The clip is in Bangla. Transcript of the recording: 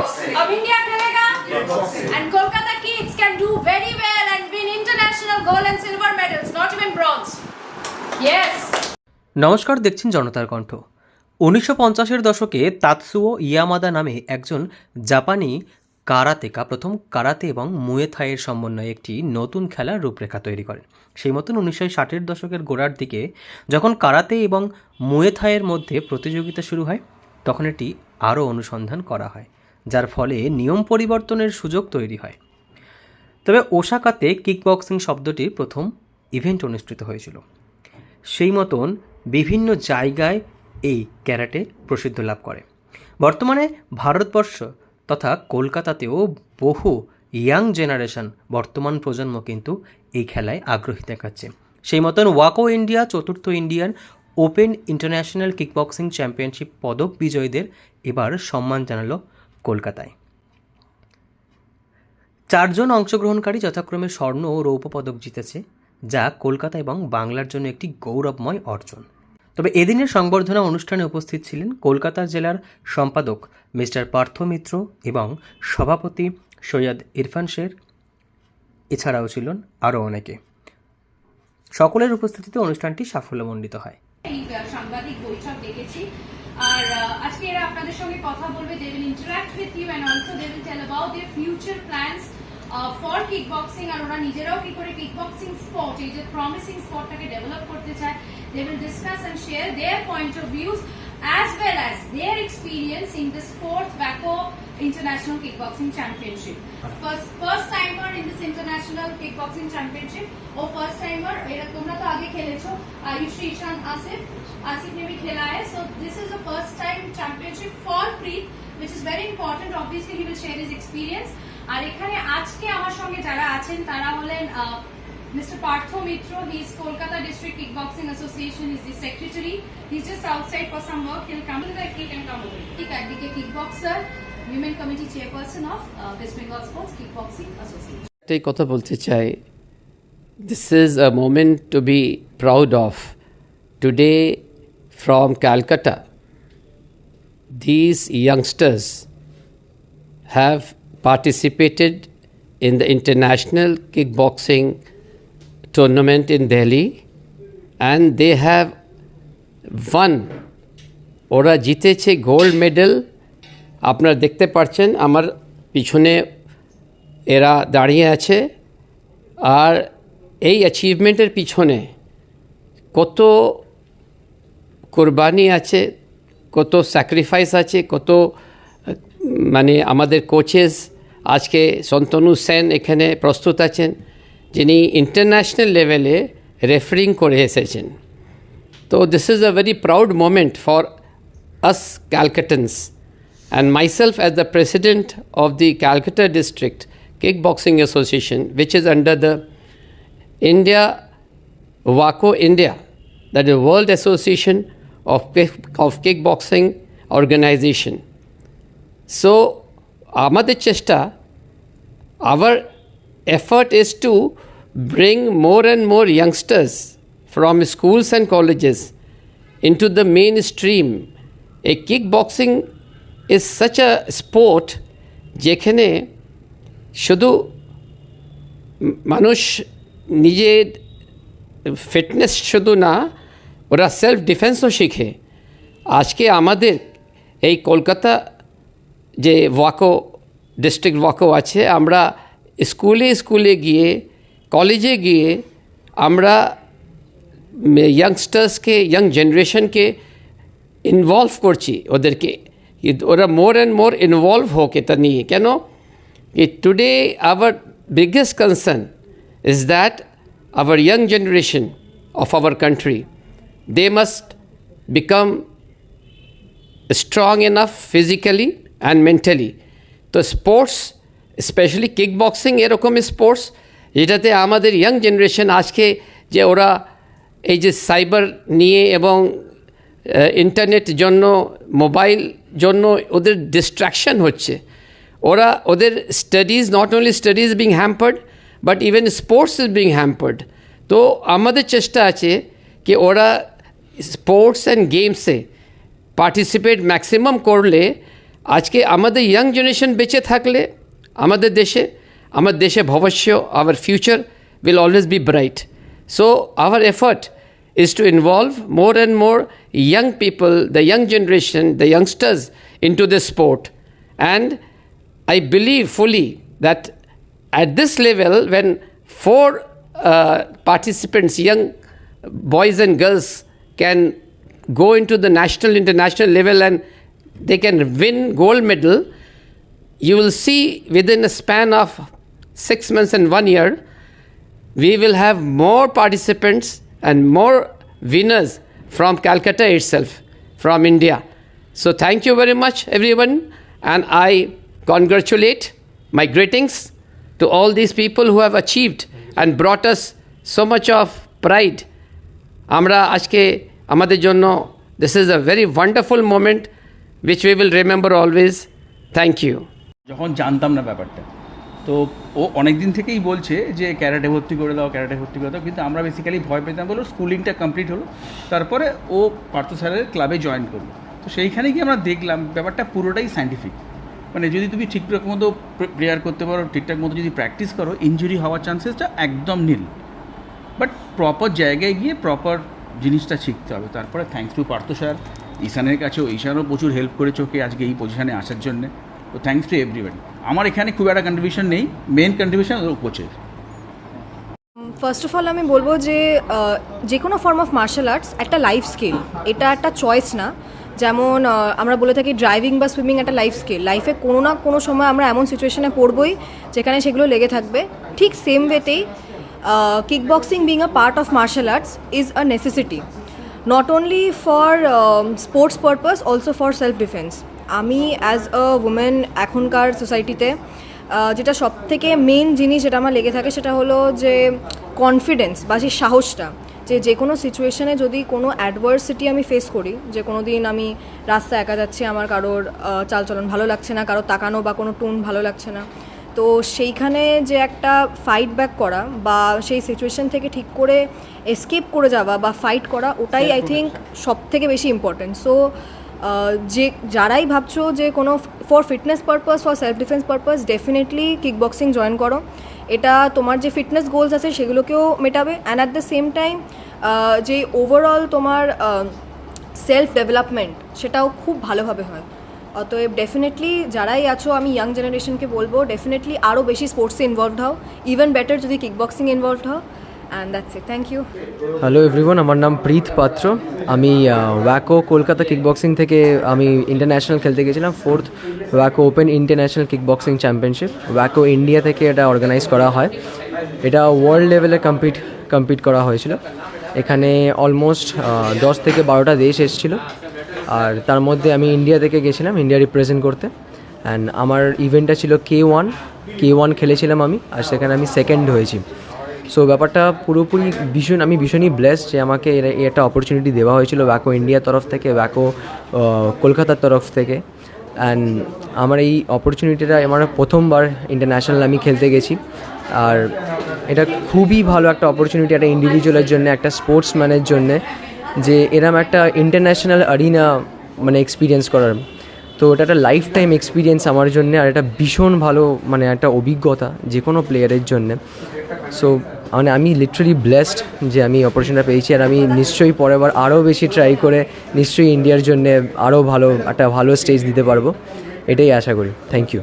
of India Khelega and Kolkata kids can do very well and win international gold and silver medals, not even bronze. Yes. নমস্কার, দেখছেন জনতার কণ্ঠ। উনিশশো পঞ্চাশের দশকে তাতসুও ইয়ামাদা নামে একজন জাপানি কারাতেকা, প্রথম কারাতে এবং মুয়ে থাইয়ের সমন্বয়ে একটি নতুন খেলার রূপরেখা তৈরি করেন। সেই মতন উনিশশো ষাটের দশকের গোড়ার দিকে যখন কারাতে এবং মুয়ে থাইয়ের মধ্যে প্রতিযোগিতা শুরু হয়, তখন এটি আরও অনুসন্ধান করা হয়। যার ফলে নিয়ম পরিবর্তনের সুযোগ তৈরি হয়। তবে ওসাকাতে কিকবক্সিং শব্দটির প্রথম ইভেন্ট অনুষ্ঠিত হয়েছিল। সেই মতন বিভিন্ন জায়গায় এই ক্যারাটে প্রসিদ্ধ লাভ করে। বর্তমানে ভারতবর্ষ তথা কলকাতাতেও বহু ইয়াং জেনারেশন বর্তমান প্রজন্ম কিন্তু এই খেলায় আগ্রহী দেখাচ্ছে। সেই মতন ওয়াকো ইন্ডিয়া, চতুর্থ Indian open international kickboxing championship পদক বিজয়ীদের এবার সম্মান জানালো কলকাতায়। চারজন অংশগ্রহণকারী যথাক্রমে স্বর্ণ ও রৌপ্য পদক জিতেছে, যা কলকাতা এবং বাংলার জন্য একটি গৌরবময় অর্জন। তবে এদিনের সংবর্ধনা অনুষ্ঠানে উপস্থিত ছিলেন কলকাতা জেলার সম্পাদক মিস্টার পার্থ মিত্র এবং সভাপতি সৈয়দ ইরফান শের। এছাড়াও ছিলেন আরও অনেকে। সকলের উপস্থিতিতে অনুষ্ঠানটি সাফল্যমণ্ডিত হয়। সাংবাদিক বৈঠক ডেকেছি। আর আজকে এরা আপনাদের সঙ্গে কথা বলবে they will interact with you and also they will tell about their future plans for kick আর ওরা নিজেরাও কি করে কিক বক্সিং এই যে প্রমিসিং স্পোর্টটাকে ডেভেলপ করতে চায় they will discuss and share their point of views as well as their experience in this fourth WACO International Kickboxing Championship. First, first timer in this International Kickboxing Championship. ও first timer, এরা তোমরা তো আগে খেলেছো আয়ুষী ঈশান আসিফ আসিফ ने भी खेला है so this is the first time championship for Preet which is very important obviously he will share his experience আর এখানে আজকে আমার সঙ্গে যারা আছেন তারা হলেন Mr. Partho Mitro, he is Kolkata District Kickboxing Association, he is the secretary. He's just outside for some work. He'll come to the kick and come over. Kick Advocate Kickboxer, Women Committee Chairperson of uh, West Bengal Sports Kickboxing Association. একটাই কথা বলতে চাই this is a moment to be proud of today from Calcutta these youngsters have participated in the international kickboxing tournament in Delhi and they have won ওরা জিতেছে গোল্ড মেডেল আপনারা দেখতে পাচ্ছেন আমার পিছনে এরা দাঁড়িয়ে আছে আর এই অ্যাচিভমেন্টের পিছনে কত কোরবানি আছে কত স্যাক্রিফাইস আছে কত মানে আমাদের কোচেস আজকে শন্তনু সেন এখানে প্রস্তুত আছেন যিনি ইন্টারন্যাশনাল লেভেলে রেফারিং করে এসেছেন তো this is a very proud moment for us Calcuttans and myself as the president of the Calcutta District Kickboxing Association, which is under the India WACO India, that is World Association of, Kick- of Kickboxing Organization. So, আমাদের চেষ্টা our effort is to bring more and more youngsters from schools and colleges into the mainstream. A kickboxing is such a sport যেখানে শুধু মানুষ নিজের ফিটনেস শুধু না ওরা সেলফ ডিফেন্সও শিখে আজকে আমাদের এই কলকাতা যে ওয়াকো ডিস্ট্রিক্ট ওয়াকো আছে আমরা স্কুলে স্কুলে গিয়ে কলেজে গিয়ে আমরা ইয়াংস্টার্সকে ইয়াং জেনারেশনকে ইনভলভ করছি ওদেরকে কি ওরা মোর অ্যান্ড মোর ইনভলভ হোক এটা নিয়ে কেন কি today our biggest concern is that our young generation of our country they must become strong enough physically and mentally. তো স্পোর্টস স্পেশালি কিক বক্সিং এরকম স্পোর্টস যেটাতে আমাদের ইয়াং জেনারেশন আজকে যে ওরা এই যে সাইবার নিয়ে এবং ইন্টারনেট জন্য মোবাইল জন্য ওদের ডিস্ট্র্যাকশন হচ্ছে। ওরা ওদের studies not only studies being hampered but even sports is being hampered তো আমাদের চেষ্টা আছে কি ওরা স্পোর্টস অ্যান্ড গেমসে পার্টিসিপেট ম্যাক্সিমাম করলে আজকে আমাদের ইয়াং জেনারেশন বেঁচে থাকলে আমাদের দেশে আমার দেশে ভবিষ্য our future will always be bright. So, our effort is to involve more and more young people, the young generation, the youngsters into this sport. And I believe fully that at this level, when four uh, participants, young boys and girls, can go into the national, international level and they can win gold medal, you will see within a span of six months and one year, we will have more participants and more winners from Calcutta itself, from India. So, thank you very much, everyone, and I congratulate my greetings to all these people who have achieved and brought us so much of pride. আমরা আজকে আমাদের জন্য this is a very wonderful moment which we will remember always thank you যখন জানতাম না ব্যাপারটা, তো ও অনেক দিন থেকেই বলছে যে ক্যারাটে ভর্তি করে দাও, ক্যারাটে ভর্তি করে দাও, কিন্তু আমরা বেসিক্যালি ভয় পেতাম বলে স্কুলিংটা কমপ্লিট হলো। তারপরে ও পার্থ স্যারের ক্লাবে জয়েন করল। তো সেইখানে গিয়ে আমরা দেখলাম, ব্যাপারটা পুরোটাই সাইন্টিফিক মানে যদি তুমি ঠিকঠাক মতো প্রেয়ার করতে পারো, ঠিকঠাক মতো যদি প্র্যাকটিস করো ইঞ্জুরি হওয়ার চান্সেসটা একদম নীল বাট প্রপার জায়গায় গিয়ে প্রপার জিনিসটা শিখতে হবে। তারপরে থ্যাঙ্কস টু পার্থ স্যার ঈশানের কাছেও, ঈশানও প্রচুর হেল্প করেছে ওকে আজকে এই পজিশনে আসার জন্যে। তো থ্যাঙ্কস টু এভরিওয়ান আমার এখানে খুব একটা কন্ট্রিবিউশন নেই। মেন কন্ট্রিবিউশন ওর কোচের ফার্স্ট অফ অল আমি বলব যে যে কোনো ফর্ম অফ মার্শাল আর্টস একটা লাইফ স্কিল এটা একটা চয়েস না। যেমন আমরা বলে থাকি ড্রাইভিং বা সুইমিং একটা লাইফ স্কিল লাইফে কোনো না কোনো সময় আমরা এমন সিচুয়েশনে পড়বই যেখানে সেগুলো লেগে থাকবে। ঠিক same ওয়েতেই kick boxing being a part of martial arts is a necessity not only for sports purpose also for self defence আমি অ্যাজ আ উমেন এখনকার সোসাইটিতে যেটা সব থেকে মেন জিনিস যেটা আমার লেগে থাকে সেটা হলো যে কনফিডেন্স বা সেই সাহসটা, যে যে কোনো সিচুয়েশনে যদি কোনো অ্যাডভার্সিটি আমি ফেস করি, যে কোনো দিন আমি রাস্তায় একা যাচ্ছি, আমার কারোর চালচলন ভালো লাগছে না, কারোর তাকানো বা কোনো টোন ভালো লাগছে না তো সেইখানে যে একটা ফাইট ব্যাক করা বা সেই সিচুয়েশন থেকে ঠিক করে এসকেপ করে যাওয়া বা ফাইট করা ওটাই আই থিঙ্ক সব থেকে বেশি ইম্পর্টেন্ট সো যে যারাই ভাবছ যে কোনো for fitness purpose for self defence purpose definitely kick boxing join করো। এটা তোমার যে ফিটনেস গোলস আছে সেগুলোকেও মেটাবে। And at the same time যে ওভারঅল তোমার সেলফ ডেভেলপমেন্ট সেটাও খুব ভালোভাবে হয়। অতএব ডেফিনেটলি যারাই আছো, আমি ইয়াং জেনারেশনকে বলব ডেফিনেটলি আরও বেশি স্পোর্টসে ইনভলভড হও। ইভেন বেটার যদি কিক বক্সিং ইনভলভড হও। And that's it thank you hello everyone আমার নাম প্রীত পাত্র। আমি ওয়াকো কলকাতা কিকবক্সিং থেকে আমি ইন্টারন্যাশনাল খেলতে গেছিলাম fourth ওয়াকো open international kickboxing championship ওয়াকো India থেকে এটা অর্গানাইজ করা হয়। এটা ওয়ার্ল্ড লেভেলে কম্পিট কম্পিট করা হয়েছিল। এখানে অলমোস্ট দশ থেকে বারোটা দেশ এসেছিল। আর তার মধ্যে আমি ইন্ডিয়া থেকে গেছিলাম ইন্ডিয়া রিপ্রেজেন্ট করতে। অ্যান্ড আমার ইভেন্টটা ছিল কে ওয়ান কে ওয়ান খেলেছিলাম আমি, আর সেখানে আমি সেকেন্ড হয়েছি। সো ব্যাপারটা পুরোপুরি ভীষণ, আমি ভীষণই ব্লেসড যে আমাকে এই একটা অপরচুনিটি দেওয়া হয়েছিল ব্যাকো ইন্ডিয়ার তরফ থেকে ব্যাকো কলকাতার তরফ থেকে। অ্যান্ড আমার এই অপরচুনিটিটা আমার প্রথমবার ইন্টারন্যাশনাল আমি খেলতে গেছি। আর এটা খুবই ভালো একটা অপরচুনিটি একটা ইন্ডিভিজুয়ালের জন্য, একটা স্পোর্টসম্যানের জন্য। যে এরম একটা ইন্টারন্যাশনাল আরিনা মানে এক্সপিরিয়েন্স করার। তো এটা একটা লাইফ টাইম এক্সপিরিয়েন্স আমার জন্য, আর এটা ভীষণ ভালো মানে একটা অভিজ্ঞতা যে কোনো প্লেয়ারের জন্যে। সো মানে আমি লিটারালি ব্লেসড যে আমি অপারেশনটা পেয়েছি, আর আমি নিশ্চয়ই পরের বার আরও বেশি ট্রাই করে নিশ্চয়ই ইন্ডিয়ার জন্য আরও ভালো, একটা ভালো স্টেজ দিতে পারব। এটাই আশা করি। Thank you